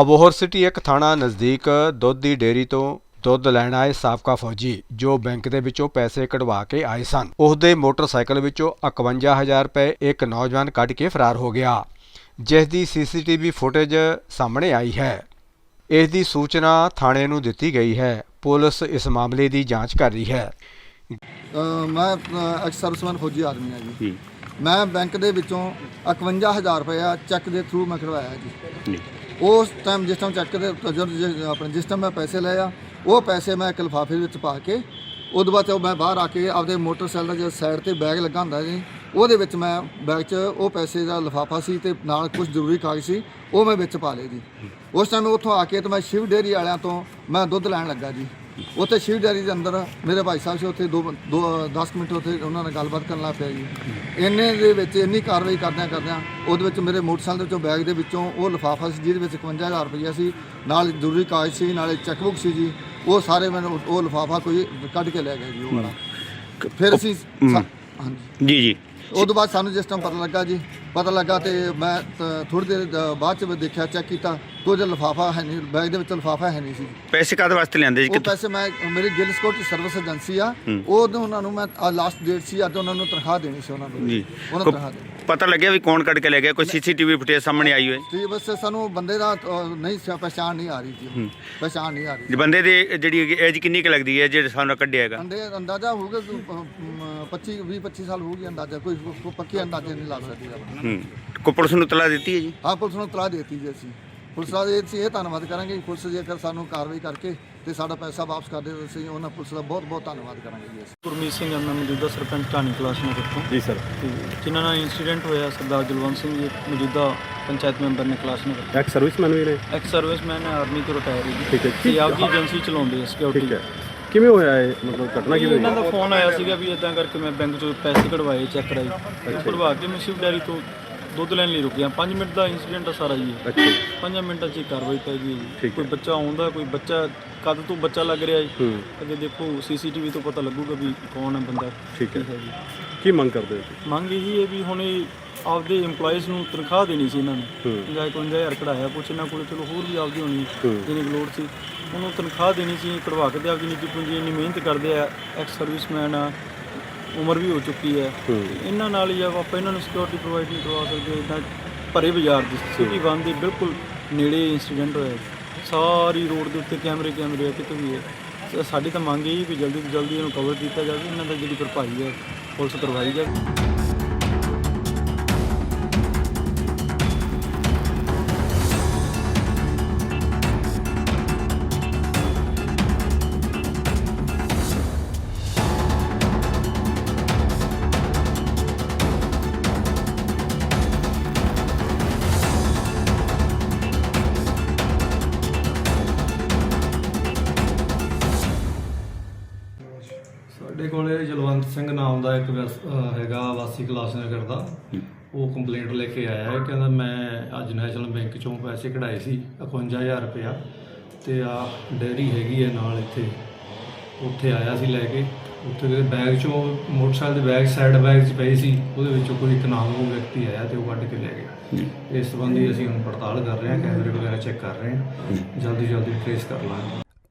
Abohar city ਇੱਕ ਥਾਣਾ ਨਜ਼ਦੀਕ ਦੁੱਧ ਦੀ ਡੇਅਰੀ ਤੋਂ ਦੁੱਧ ਲੈਣ ਆਏ ਸਾਬਕਾ ਫੌਜੀ ਜੋ ਬੈਂਕ ਦੇ ਵਿੱਚੋਂ ਪੈਸੇ ਕਢਵਾ ਕੇ ਆਏ ਸਨ। ਉਸ ਦੇ ਮੋਟਰਸਾਈਕਲ ਵਿੱਚੋਂ 51000 ਰੁਪਏ ਇੱਕ ਨੌਜਵਾਨ ਕੱਢ ਕੇ ਫਰਾਰ ਹੋ ਗਿਆ ਜਿਸ ਦੀ ਸੀਸੀਟੀਵੀ ਫੁਟੇਜ ਸਾਹਮਣੇ ਆਈ ਹੈ। ਇਸ ਦੀ ਸੂਚਨਾ ਥਾਣੇ ਨੂੰ ਦਿੱਤੀ ਗਈ ਹੈ। ਪੁਲਿਸ ਇਸ ਮਾਮਲੇ ਦੀ ਜਾਂਚ ਕਰ ਰਹੀ ਹੈ। ਮੈਂ ਐਕਸ ਸਰਵਿਸਮੈਨ ਫੌਜੀ ਆਦਮੀ ਹਾਂ ਜੀ। ਮੈਂ ਬੈਂਕ ਦੇ ਵਿੱਚੋਂ 51000 ਰੁਪਇਆ ਚੈੱਕ ਦੇ ਥਰੂ ਮੈਂ ਕਢਵਾਇਆ ਜੀ। ਜੀ ਉਸ ਟਾਈਮ ਜਿਸ ਟਾਈਮ ਚੈੱਕ ਦੇ ਜਦੋਂ ਆਪਣੇ ਜਿਸ ਟਾਈਮ ਮੈਂ ਪੈਸੇ ਲਏ ਆ, ਉਹ ਪੈਸੇ ਮੈਂ ਇੱਕ ਲਿਫਾਫੇ ਵਿੱਚ ਪਾ ਕੇ, ਉਹਦੇ ਬਾਅਦ 'ਚੋਂ ਮੈਂ ਬਾਹਰ ਆ ਕੇ ਆਪਦੇ ਮੋਟਰਸਾਈਕਲ ਦਾ ਜਿਹੜਾ ਸਾਈਡ ਤੇ ਬੈਗ ਲੱਗਾ ਹੁੰਦਾ ਜੀ ਉਹਦੇ ਵਿੱਚ ਮੈਂ ਬੈਗ 'ਚ ਉਹ ਪੈਸੇ ਦਾ ਲਿਫਾਫਾ ਸੀ ਤੇ ਨਾਲ ਕੁਝ ਜ਼ਰੂਰੀ ਕਾਗਜ਼ ਸੀ, ਉਹ ਮੈਂ ਵਿੱਚ ਪਾ ਲਏ ਜੀ। ਉਸ ਟਾਈਮ ਉੱਥੋਂ ਆ ਕੇ ਤੇ ਮੈਂ ਸ਼ਿਵ ਡੇਅਰੀ ਵਾਲਿਆਂ ਤੋਂ ਮੈਂ ਦੁੱਧ ਲੈਣ ਲੱਗਾ ਜੀ। ਉੱਥੇ ਸ਼ਿਵ ਡੇਅਰੀ ਦੇ ਅੰਦਰ ਮੇਰੇ ਭਾਈ ਸਾਹਿਬ ਸੀ ਉੱਥੇ ਦੋ ਦੋ 10 ਮਿੰਟ ਉੱਥੇ ਉਹਨਾਂ ਨਾਲ ਗੱਲਬਾਤ ਕਰਨ ਲੱਗ ਪਿਆ ਜੀ। ਇੰਨੇ ਦੇ ਵਿੱਚ ਇੰਨੀ ਕਾਰਵਾਈ ਕਰਦਿਆਂ ਕਰਦਿਆਂ ਉਹਦੇ ਵਿੱਚ ਮੇਰੇ ਮੋਟਰਸਾਈਕਲ ਦੇ ਵਿੱਚੋਂ ਬੈਗ ਦੇ ਵਿੱਚੋਂ ਉਹ ਲਿਫਾਫਾ ਸੀ ਜਿਹਦੇ ਵਿੱਚ 51000 ਰੁਪਈਆ ਸੀ। ਨਾਲ ਜ਼ਰੂਰੀ ਕਾਗਜ਼ ਸੀ ਨਾਲੇ ਚੈੱਕਬੁੱਕ ਸੀ ਜੀ। ਉਹ ਸਾਰੇ ਮੈਨੂੰ ਉਹ ਲਿਫਾਫਾ ਕੋਈ ਕੱਢ ਕੇ ਲੈ ਗਏ ਜੀ ਉਹ ਵਾਲਾ। ਫਿਰ ਅਸੀਂ ਹਾਂਜੀ। ਜੀ ਜੀ। ਉਦੋਂ ਬਾਅਦ ਸਾਨੂੰ ਜਿਸ ਟਾਈਮ ਪਤਾ ਲੱਗਾ ਜੀ ਪਤਾ ਲੱਗਾ ਤੇ ਮੈਂ ਥੋੜੀ ਦੇਰ ਦ- ਬਾਅਦ ਚ ਮੈਂ ਦੇਖਿਆ ਚੈੱਕ ਕੀਤਾ ਤੋ ਜੇ ਲਿਫਾਫਾ ਹੈ ਨਹੀਂ ਬੈਗ ਦੇ ਵਿੱਚ ਲਿਫਾਫਾ ਹੈ ਨਹੀਂ ਸੀ। ਪੈਸੇ ਕਾਹਦੇ ਵਾਸਤੇ ਲੈਂਦੇ ਜੀ ਉਹ ਕਿੱਥੋਂ? ਪੈਸੇ ਮੈਂ ਮੇਰੀ ਗਿਲ ਸਕਿਉਰਟੀ ਸਰਵਿਸ ਏਜੰਸੀ ਆ ਉਹ ਉਹਨਾਂ ਨੂੰ ਮੈਂ ਲਾਸਟ ਡੇਟ ਸੀ ਅੱਜ ਉਹਨਾਂ ਨੂੰ ਤਨਖਾਹ ਦੇਣੀ ਸੀ ਉਹਨਾਂ ਨੂੰ। ਜੀ। ਉਹਨਾਂ ਨੂੰ ਤਨਖਾਹ ਦੇਣੀ ਪਤਾ ਲੱਗਿਆ ਵੀ ਕੌਣ ਕੱਢ ਕੇ ਲੈ ਗਿਆ ਕੋਈ ਸੀਸੀਟੀਵੀ ਫੁਟੇਜ ਸਾਹਮਣੇ ਆਈ ਹੋਏ? ਤੇ ਬਸ ਸਾਨੂੰ ਬੰਦੇ ਦਾ ਨਹੀਂ ਸ- ਪਛਾਣ ਨਹੀਂ ਆ ਰਹੀ ਜੀ। ਪਛਾਣ ਨਹੀਂ ਆ ਰਹੀ। ਜੀ ਬੰਦੇ ਦੇ ਜਿਹੜੀ ਏਜ ਕਿੰਨੀ ਕੁ ਲੱਗਦੀ ਹੈ ਜਿਹੜੇ ਸਾਨੂੰ ਕੱਢਿਆ ਹੈਗਾ? ਅੰਡੇ ਅੰਦਾਜ਼ਾ ਹੋਊਗਾ ਕਿ, 25 20 25 ਸਾਲ ਹੋਊਗੀ ਅੰਦਾਜ਼ਾ ਕੋਈ ਕੋਈ ਪੱਕੇ ਅੰਦਾਜ਼ੇ ਨਹੀਂ ਲਾ ਸਕਦੀ ਆਪਾਂ। ਹੂੰ। ਕੋ ਪੁਲਿਸ ਨੂੰ ਤਲਾ ਦਿੱਤੀ ਹੈ ਜੀ? ਹਾਂ ਪੁਲਿਸ ਨੂੰ ਤਲਾਹ ਦੇਤੀ ਜੀ ਅਸੀਂ। ਪੁਲਿਸ ਦਾ ਇਹ ਅਸੀਂ ਇਹ ਧੰਨਵਾਦ ਕਰਾਂਗੇ ਕਿ ਪੁਲਿਸ ਜੇਕਰ ਸਾਨੂੰ ਕਾਰਵਾਈ ਕਰਕੇ ਤੇ ਸਾਡਾ ਪੈਸਾ ਵਾਪਸ ਕਰ ਦੇ ਅਸੀਂ ਉਹਨਾਂ ਪੁਲਿਸ ਦਾ ਬਹੁਤ ਬਹੁਤ ਧੰਨਵਾਦ ਕਰਾਂਗੇ ਜੀ ਅਸੀਂ। ਗੁਰਮੀਤ ਸਿੰਘ ਮੈਂ ਮੌਜੂਦਾ ਸਰਪੰਚ ਢਾਣੀ ਕਲਾਸ ਨਗਰ ਤੋਂ ਜੀ ਸਰ। ਜਿਨ੍ਹਾਂ ਨਾਲ ਇੰਸੀਡੈਂਟ ਹੋਇਆ ਸਰਦਾਰ ਜਲਵੰਤ ਸਿੰਘ ਜੀ ਮੌਜੂਦਾ ਪੰਚਾਇਤ ਮੈਂਬਰ ਨੇ ਕਲਾਸ ਨਗਰ ਐਕਸ ਸਰਵਿਸਮੈਨ ਵੀ ਨੇ? ਐਕਸ ਸਰਵਿਸਮੈਨ ਹੈ ਆਰਮੀ ਤੋਂ ਰਿਟਾਇਰ ਜੀ। ਠੀਕ ਹੈ। ਤੇ ਆਪਦੀ ਏਜੰਸੀ ਚਲਾਉਂਦੇ ਆ ਸਿਕਿਉਰਿਟੀ ਠੀਕ ਹੈ। ਕਿਵੇਂ ਹੋਇਆ ਇਹ? ਮਤਲਬ ਘਟਨਾ ਕਿਵੇਂ ਇਹਨਾਂ ਹੋਈ ਦਾ ਫੋਨ ਆਇਆ ਸੀਗਾ ਵੀ ਇਦਾਂ ਕਰਕੇ ਮੈਂ ਬੈਂਕ ਚੋਂ ਪੈਸੇ ਕਢਵਾਏ ਚੈੱਕ ਕਰਾਈ ਕਢਵਾ ਕੇ ਮੈਂ ਸ਼ਿਵ ਡੈਰੀ ਤੋਂ ਦੁੱਧ ਲੈਣ ਲਈ ਰੁਕਿਆ 5 ਮਿੰਟ ਦਾ ਇੰਸੀਡੈਂਟ ਆ ਸਾਰਾ ਜੀ ਅੱਛਾ। ਜੀ, 5 ਮਿੰਟਾਂ 'ਚ ਹੀ ਕਾਰਵਾਈ ਪੈ ਗਈ ਜੀ। ਠੀਕ ਕੋਈ ਬੱਚਾ ਆਉਂਦਾ ਕੋਈ ਬੱਚਾ ਕਦ ਤੋਂ ਬੱਚਾ ਲੱਗ ਰਿਹਾ ਜੀ ਹੂੰ। ਅੱਗੇ ਦੇਖੋ ਸੀਸੀਟੀਵੀ ਤੋਂ ਪਤਾ ਲੱਗੂਗਾ ਵੀ ਕੌਣ ਹੈ ਬੰਦਾ ਠੀਕ ਹੈ। ਕੀ ਮੰਗ ਕਰਦੇ ਹੋ ਤੁਸੀਂ? ਮੰਗ ਇਹੀ ਹੈ ਵੀ ਹੁਣ ਇਹ ਆਪਦੇ EMPLOYEES ਨੂੰ ਤਨਖਾਹ ਦੇਣੀ ਸੀ ਇਹਨਾਂ ਨੂੰ। ਹੂੰ। 55000 ਕਢਾਇਆ ਕੁਛ ਇਹਨਾਂ ਕੋਲ ਚਲੋ ਹੋਰ ਵੀ ਆਪਦੀ ਹੋਣੀ। ਜਿਹਨੇ ਲੋੜ ਸੀ। ਉਹਨੂੰ ਤਨਖਾਹ ਦੇਣੀ ਸੀ ਕਢਵਾ ਕੇ ਤੇ ਆਪਦੀ ਨਿੱਜੀ ਪੂੰਜੀ ਇੰਨੀ ਮਿਹਨਤ ਕਰਦੇ ਆ ਐਕਸ ਸਰਵਿਸਮੈਨ ਆ ਉਮਰ ਵੀ ਹੋ ਚੁੱਕੀ ਹੈ। ਇਹਨਾਂ ਨਾਲ ਹੀ ਆਪਾਂ ਇਹਨਾਂ ਨੂੰ ਸਿਕਿਉਰਿਟੀ ਪ੍ਰੋਵਾਈਡ ਨਹੀਂ ਕਰਵਾ ਸਕਦੇ ਇਦਾਂ ਭਰੇ ਬਾਜ਼ਾਰ ਦੀ ਸਿਟੀ ਵਨ ਦੇ ਬਿਲਕੁਲ ਨੇੜੇ ਇੰਸੀਡੈਂਟ ਹੋਇਆ ਸਾਰੀ ਰੋਡ ਦੇ ਉੱਤੇ ਕੈਮਰੇ ਕੈਮਰੇ ਆ ਕਿਤੇ ਵੀ ਹੈ ਸਾਡੀ ਤਾਂ ਮੰਗ ਇਹ ਹੀ ਵੀ ਜਲਦੀ ਤੋਂ ਜਲਦੀ ਇਹਨੂੰ ਕਵਰ ਕੀਤਾ ਜਾਵੇ ਇਹਨਾਂ ਦਾ ਜਿਹੜੀ ਭਰਪਾਈ ਹੈ ਪੁਲਿਸ ਕਰਵਾਈ ਜਾਵੇ। ਸਾਡੇ ਕੋਲੇ ਜਲਵੰਤ ਸਿੰਘ ਨਾਮ ਦਾ ਇੱਕ ਵਿਅਸ- ਅਹ ਹੈਗਾ ਵਾਸੀ ਕਲਾਸ ਨਗਰ ਦਾ ਉਹ ਕੰਪਲੇਂਟ ਲੈ ਕੇ ਆਇਆ ਹੈ ਕਹਿੰਦਾ ਮੈਂ ਅੱਜ ਨੈਸ਼ਨਲ ਬੈਂਕ ਚੋਂ ਪੈਸੇ ਕਢਾਏ ਸੀ 51000 ਰੁਪਇਆ ਤੇ ਆ ਡੈਰੀ ਹੈਗੀ ਹੈ ਨਾਲ ਇੱਥੇ। ਉੱਥੇ ਆਇਆ ਸੀ ਲੈ ਕੇ। ਉੱਥੇ ਦੇ ਬੈਗ ਚੋਂ ਮੋਟਰਸਾਈਕਲ ਦੇ ਬੈਗ ਸਾਈਡ ਬੈਗ 'ਚ ਪਏ ਸੀ ਉਹਦੇ ਵਿੱਚੋਂ ਕੋਈ ਇੱਕ ਨਾਮੂ ਵਿਅਕਤੀ ਆਇਆ ਤੇ ਉਹ ਕੱਢ ਕੇ ਲੈ ਗਿਆ ਇਸ ਸੰਬੰਧੀ ਅਸੀਂ ਹੁਣ ਪੜਤਾਲ ਕਰ ਰਹੇ ਹਾਂ ਕੈਮਰੇ ਵਗੈਰਾ ਚੈੱਕ ਕਰ ਰਹੇ ਹਾਂ। ਜਲਦੀ ਜਲਦੀ ਟ੍ਰੇਸ ਕਰ ਲਾਂਗੇ।